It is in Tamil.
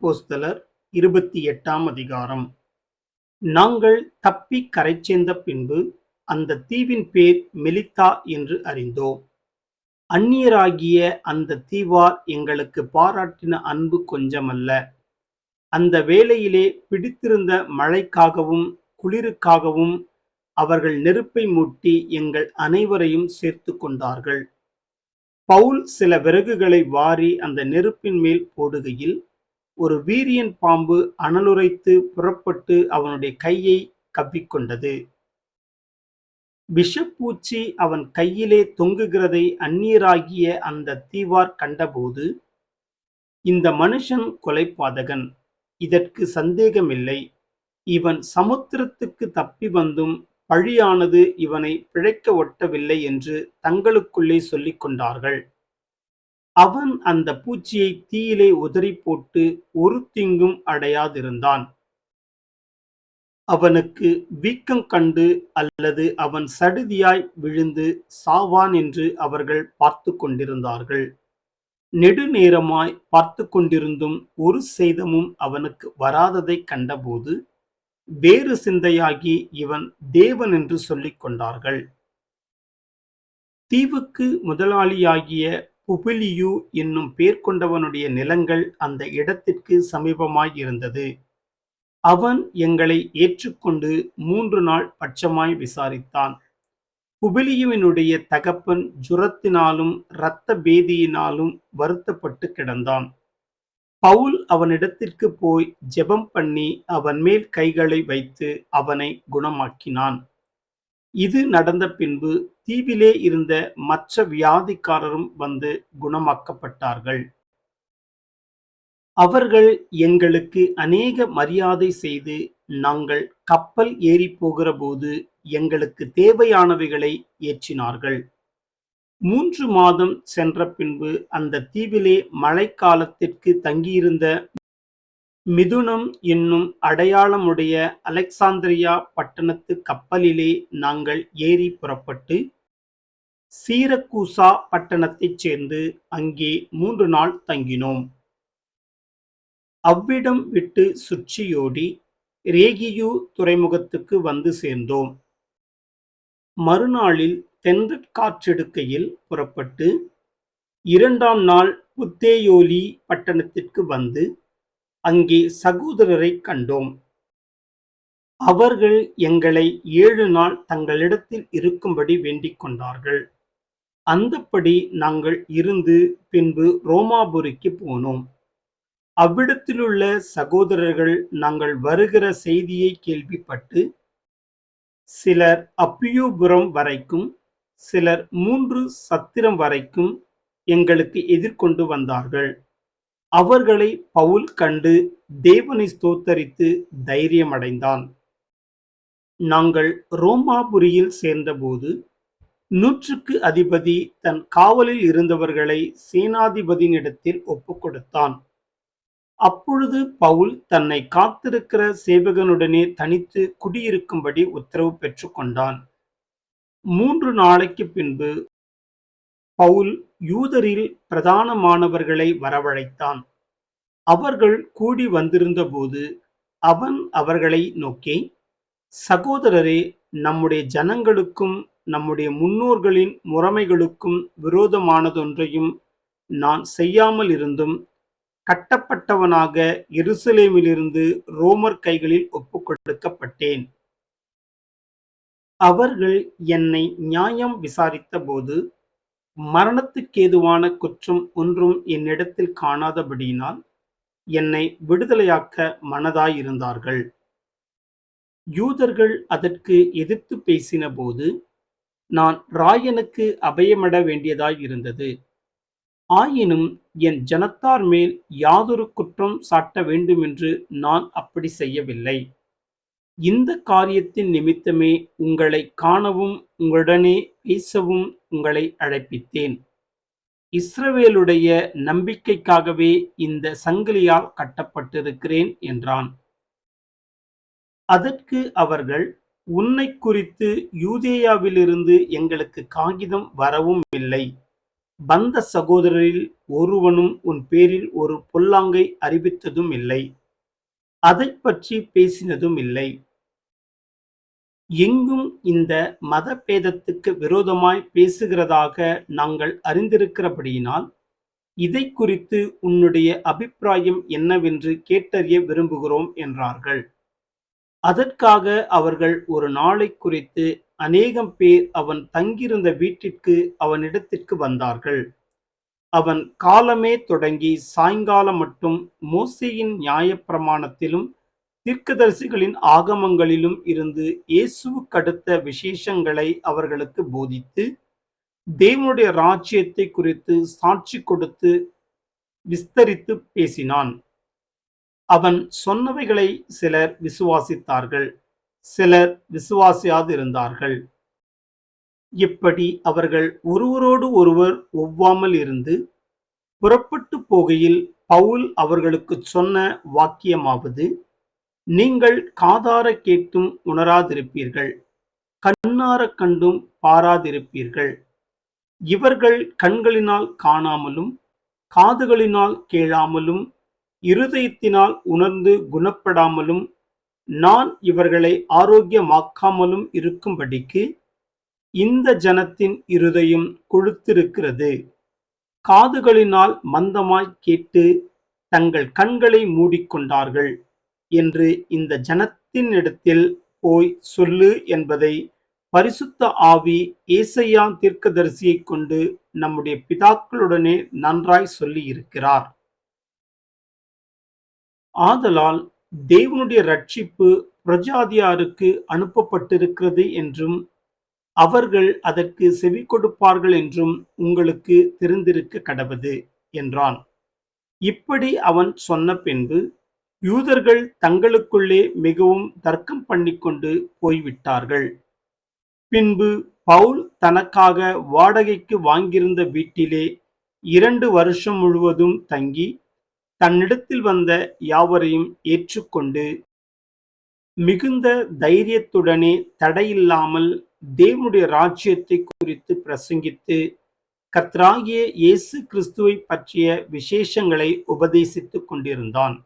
அப்போஸ்தலர் இருபத்தி எட்டாம் அதிகாரம். நாங்கள் தப்பி கரை சேர்ந்த பின்பு அந்த தீவின் பேர் மெலித்தா என்று அறிந்தோம். அந்நியராகிய அந்த தீவார் எங்களுக்கு பாராட்டின அன்பு கொஞ்சமல்ல. அந்த வேளையிலே பிடித்திருந்த மழைக்காகவும் குளிருக்காகவும் அவர்கள் நெருப்பை மூட்டி எங்கள் அனைவரையும் சேர்த்து கொண்டார்கள். பவுல் சில விறகுகளை வாரி அந்த நெருப்பின் மேல் போடுகையில் ஒரு வீரியன் பாம்பு அனலுரைத்து புறப்பட்டு அவனுடைய கையை கவ்விக்கொண்டது. விஷப்பூச்சி அவன் கையிலே தொங்குகிறதை அந்நியராகிய அந்த தீவார் கண்டபோது இந்த மனுஷன் கொலைப்பாதகன் இதற்கு சந்தேகமில்லை. இவன் சமுத்திரத்துக்கு தப்பி வந்தும் பழியானது இவனை பிழைக்க ஒட்டவில்லை என்று தங்களுக்குள்ளே சொல்லிக் கொண்டார்கள். அவன் அந்த பூச்சியை தீயிலே உதறி போட்டு ஒரு திங்கும் அடையாதிருந்தான். அவனுக்கு வீக்கம் கண்டு அல்லது அவன் சடுதியாய் விழுந்து சாவான் என்று அவர்கள் பார்த்து கொண்டிருந்தார்கள். நெடுநேரமாய் பார்த்து கொண்டிருந்தும் ஒரு சேதமும் அவனுக்கு வராததைக் கண்டபோது வேறு சிந்தையாகி இவன் தேவன் என்று சொல்லிக் கொண்டார்கள். தீவுக்கு முதலாளியாகிய புபிலியு என்னும் பேர் கொண்டவனுடைய நிலங்கள் அந்த இடத்திற்கு சமீபமாய் இருந்தது அவன் எங்களை ஏற்றுக்கொண்டு மூன்று நாள் பட்சமாய் விசாரித்தான். புபிலியுவினுடைய தகப்பன் ஜுரத்தினாலும் இரத்த பேதியினாலும் வருத்தப்பட்டு கிடந்தான். பவுல் அவனிடத்திற்கு போய் ஜெபம் பண்ணி அவன் மேல் கைகளை வைத்து அவனை குணமாக்கினான். இது நடந்த பின்பு தீவிலே இருந்த மற்ற வியாதிக்காரரும் வந்து குணமாக்கப்பட்டார்கள். அவர்கள் எங்களுக்கு அநேக மரியாதை செய்து நாங்கள் கப்பல் ஏறி போகிற போது எங்களுக்கு தேவையானவைகளை ஏற்றினார்கள். மூன்று மாதம் சென்ற பின்பு அந்த தீவிலே மழைக்காலத்திற்கு தங்கியிருந்த மிதுனம் என்னும் அடையாளமுடைய அலெக்சாந்திரியா பட்டணத்து கப்பலிலே நாங்கள் ஏறி புறப்பட்டு சீரக்கூசா பட்டணத்தைச் சேர்ந்து அங்கே மூன்று நாள் தங்கினோம். அவ்விடம் விட்டு சுற்றியோடி ரேகியு துறைமுகத்துக்கு வந்து சேர்ந்தோம். மறுநாளில் தென்காற்றெடுக்கையில் புறப்பட்டு இரண்டாம் நாள் புத்தேயோலி பட்டணத்திற்கு வந்து அங்கே சகோதரரை கண்டோம். அவர்கள் எங்களை ஏழு நாள் தங்களிடத்தில் இருக்கும்படி வேண்டிக் கொண்டார்கள். அந்தப்படி நாங்கள் இருந்து பின்பு ரோமாபுரிக்கு போனோம். அவ்விடத்திலுள்ள சகோதரர்கள் நாங்கள் வருகிற செய்தியை கேள்விப்பட்டு சிலர் அப்பியோபுரம் வரைக்கும் சிலர் மூன்று சத்திரம் வரைக்கும் எங்களுக்கு எதிர்கொண்டு வந்தார்கள். அவர்களை பவுல் கண்டு தேவனை ஸ்தோத்தரித்து தைரியமடைந்தான். நாங்கள் ரோமாபுரியில் சேர்ந்தபோது நூற்றுக்கு அதிபதி தன் காவலில் இருந்தவர்களை சேனாதிபதியினிடத்தில் ஒப்புக் கொடுத்தான் அப்பொழுது பவுல் தன்னை காத்திருக்கிற சேவகனுடனே தனித்து குடியிருக்கும்படி உத்தரவு பெற்றுக்கொண்டான். மூன்று நாளைக்கு பின்பு பவுல் யூதரில் பிரதானமானவர்களை வரவழைத்தான். அவர்கள் கூடி வந்திருந்தபோது அவன் அவர்களை நோக்கி சகோதரரே நம்முடைய ஜனங்களுக்கும் நம்முடைய முன்னோர்களின் முறைமைகளுக்கும் விரோதமானதொன்றையும் நான் செய்யாமல் இருந்தும் கட்டப்பட்டவனாக எருசலேமிலிருந்து ரோமர் கைகளில் ஒப்புக்கொடுக்கப்பட்டேன். அவர்கள் என்னை நியாயம் மரணத்துக்கேதுவான குற்றம் ஒன்றும் என்னிடத்தில் காணாதபடியினால் என்னை விடுதலையாக்க மனதாயிருந்தார்கள். யூதர்கள் அதற்கு எதிர்த்து பேசின போது நான் ராயனுக்கு அபயமிட வேண்டியதாய் இருந்தது ஆயினும் என் ஜனத்தார் மேல் யாதொரு குற்றம் சாட்ட வேண்டுமென்று நான் அப்படி செய்யவில்லை. இந்த காரியத்தின் நிமித்தமே உங்களை காணவும் உங்களுடனே பேசவும் உங்களை அழைப்பித்தேன். இஸ்ரவேலுடைய நம்பிக்கைக்காகவே இந்த சங்கிலியால் கட்டப்பட்டிருக்கிறேன் என்றான். அதற்கு அவர்கள் உன்னை குறித்து யூதேயாவிலிருந்து எங்களுக்கு காகிதம் வரவும் இல்லை. பந்த சகோதரரில் ஒருவனும் உன் பேரில் ஒரு பொல்லாங்கை அறிவித்ததும் இல்லை. அதை பற்றி பேசினதும் இல்லை. எங்கும் இந்த மத பேதத்துக்கு விரோதமாய் பேசுகிறதாக நாங்கள் அறிந்திருக்கிறபடியினால் இதை குறித்து உன்னுடைய அபிப்பிராயம் என்னவென்று கேட்டறிய விரும்புகிறோம் என்றார்கள். அதற்காக அவர்கள் ஒரு நாளை குறித்து அநேகம் பேர் அவன் தங்கியிருந்த வீட்டிற்கு அவனிடத்திற்கு வந்தார்கள். அவன் காலமே தொடங்கி சாயங்காலம் மட்டும் மோசையின் நியாயப்பிரமாணத்திலும் தீர்க்கதரிசிகளின் ஆகமங்களிலும் இருந்து இயேசுவுக்கடுத்த விசேஷங்களை அவர்களுக்கு போதித்து தேவனுடைய ராஜ்யத்தை குறித்து சாட்சி கொடுத்து விஸ்தரித்து பேசினான். அவன் சொன்னவைகளை சிலர் விசுவாசித்தார்கள் சிலர் விசுவாசியாதிருந்தார்கள் இப்படி அவர்கள் ஒருவரோடு ஒருவர் ஒவ்வாமல் இருந்து புறப்பட்டு போகையில் பவுல் அவர்களுக்கு சொன்ன வாக்கியமாவது நீங்கள் காதார கேட்டும் உணராதிருப்பீர்கள் கண்ணார கண்டும் பாராதிருப்பீர்கள். இவர்கள் கண்களினால் காணாமலும் காதுகளினால் கேளாமலும் இருதயத்தினால் உணர்ந்து குணப்படாமலும் நான் இவர்களை ஆரோக்கியமாக்காமலும் இருக்கும்படிக்கு இந்த ஜனத்தின் இருதயம் கொழுத்திருக்கிறது. காதுகளினால் மந்தமாய் கேட்டு தங்கள் கண்களை மூடிக்கொண்டார்கள். என்று இந்த ஜனத்தினிடத்தில் போய் சொல்லு என்பதை பரிசுத்த ஆவி ஏசையா தீர்க்கதரிசியை கொண்டு நம்முடைய பிதாக்களுடனே நன்றாய் சொல்லி இருக்கிறார் ஆதலால் தேவனுடைய ரட்சிப்பு பிரஜாதியாருக்கு அனுப்பப்பட்டிருக்கிறது என்றும் அவர்கள் அதற்கு செவி கொடுப்பார்கள் என்றும் உங்களுக்கு தெரிந்திருக்க கடவது என்றான். இப்படி அவன் சொன்ன பின்பு யூதர்கள் தங்களுக்குள்ளே மிகவும் தர்க்கம் பண்ணிக்கொண்டு போய்விட்டார்கள். பின்பு பவுல் தனக்காக வாடகைக்கு வாங்கியிருந்த வீட்டிலே இரண்டு வருஷம் முழுவதும் தங்கி தன்னிடத்தில் வந்த யாவரையும் ஏற்றுக்கொண்டு மிகுந்த தைரியத்துடனே தடையில்லாமல் தேவனுடைய ராஜ்யத்தை குறித்து பிரசங்கித்து கத்ராகிய இயேசு கிறிஸ்துவை பற்றிய விசேஷங்களை உபதேசித்துக் கொண்டிருந்தான்.